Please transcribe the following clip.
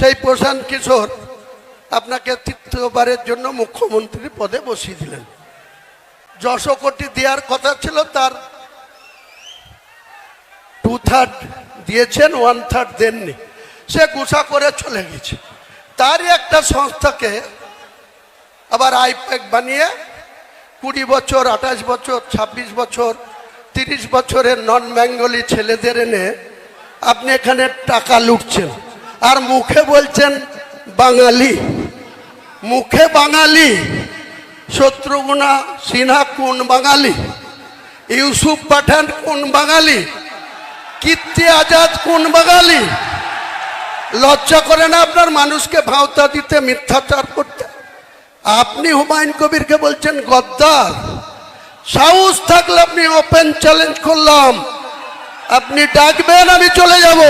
সেই প্রশান্ত কিশোর আপনাকে তৃতীয়বারের জন্য মুখ্যমন্ত্রী পদে বসিয়ে দিলেন। যশ কোটি দেওয়ার কথা ছিল, তার টু থার্ড দিয়েছেন ওয়ান থার্ড দেননি। সে গুছা করে চলে গেছে। তারই একটা সংস্থাকে আবার আইপ্যাক বানিয়ে কুড়ি বছর, আঠাশ বছর ২৬ বছর, তিরিশ বছরের নন বেঙ্গলি ছেলেদের এনে আপনি এখানে টাকা লুটছেন। আর মুখে বলছেন বাঙালি। মুখে বাঙালি শত্রুঘ্না সিনহা কোন বাঙালি? ইউসুফ পাঠান কোন বাঙালি? কীর্তি আজাদ কোন বাঙালি? লজ্জা করে না আপনার মানুষকে ভাওতা দিতে, মিথ্যাচার করতে? আপনি হুমায়ুন কবিরকে বলছেন গদ্দার। সাহস থাকলে আপনি ওপেন চ্যালেঞ্জ করলাম। আপনি ডাকবেন, আমি চলে যাব।